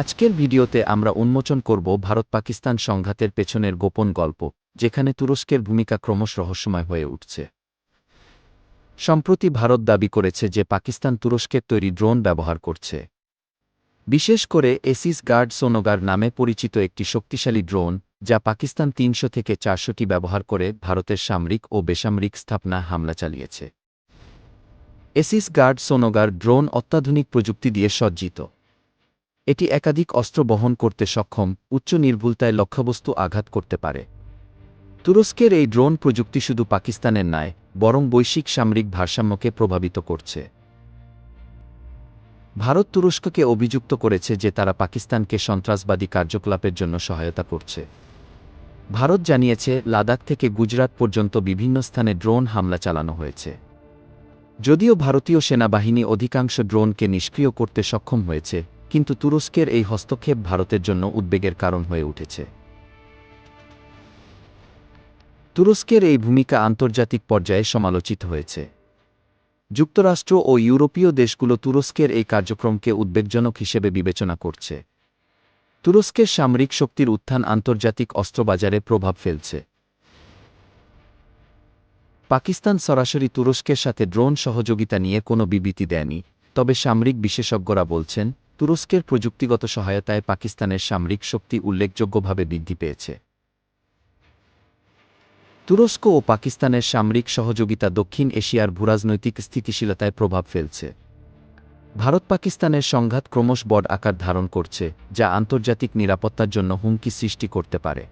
আজকের ভিডিওতে আমরা উন্মোচন করব ভারত পাকিস্তান সংঘাতের পেছনের গোপন গল্প, যেখানে তুরস্কের ভূমিকা ক্রমশ রহস্যময় হয়ে উঠছে। সম্প্রতি ভারত দাবি করেছে যে পাকিস্তান তুরস্কের তৈরি ড্রোন ব্যবহার করছে। বিশেষ করে এসিস গার্ড সোনোগার নামে পরিচিত একটি শক্তিশালী ড্রোন, যা পাকিস্তান তিনশো থেকে চারশোটি ব্যবহার করে ভারতের সামরিক ও বেসামরিক স্থাপনা হামলা চালিয়েছে। এসিস গার্ড সোনোগার ড্রোন অত্যাধুনিক প্রযুক্তি দিয়ে সজ্জিত। এটি একাধিক অস্ত্র বহন করতে সক্ষম, উচ্চ নির্ভুলতায় লক্ষ্যবস্তু আঘাত করতে পারে। তুরস্কের এই ড্রোন প্রযুক্তি শুধু পাকিস্তানের নয়, বরং বৈশ্বিক সামরিক ভারসাম্যকে প্রভাবিত করছে। ভারত তুরস্ককে অভিযুক্ত করেছে যে তারা পাকিস্তানকে সন্ত্রাসবাদী কার্যকলাপের জন্য সহায়তা করছে। ভারত জানিয়েছে, লাদাখ থেকে গুজরাট পর্যন্ত বিভিন্ন স্থানে ড্রোন হামলা চালানো হয়েছে। যদিও ভারতীয় সেনাবাহিনী অধিকাংশ ড্রোনকে নিষ্ক্রিয় করতে সক্ষম হয়েছে কিন্তু তুরস্কের এই হস্তক্ষেপ ভারতের জন্য উদ্বেগের কারণ হয়ে উঠেছে। তুরস্কের এই ভূমিকা আন্তর্জাতিক পর্যায়ে সমালোচিত হয়েছে। যুক্তরাষ্ট্র ও ইউরোপীয় দেশগুলো তুরস্কের এই কার্যক্রমকে উদ্বেগজনক হিসেবে বিবেচনা করছে। তুরস্কের সামরিক শক্তির উত্থান আন্তর্জাতিক অস্ত্রবাজারে প্রভাব ফেলছে। পাকিস্তান সরাসরি তুরস্কের সাথে ড্রোন সহযোগিতা নিয়ে কোনো বিবৃতি দেয়নি, তবে সামরিক বিশেষজ্ঞরা বলছেন তুরস্কের প্রযুক্তিগত সহায়তায় পাকিস্তানের সামরিক শক্তি উল্লেখযোগ্যভাবে বৃদ্ধি পেয়েছে। তুরস্ক ও পাকিস্তানের সামরিক সহযোগিতা দক্ষিণ এশিয়ার ভূরাজনৈতিক স্থিতিশীলতায় প্রভাব ফেলছে। ভারত পাকিস্তানের সংঘাত ক্রমশ বড় আকার ধারণ করছে, যা আন্তর্জাতিক নিরাপত্তার জন্য হুমকি সৃষ্টি করতে পারে।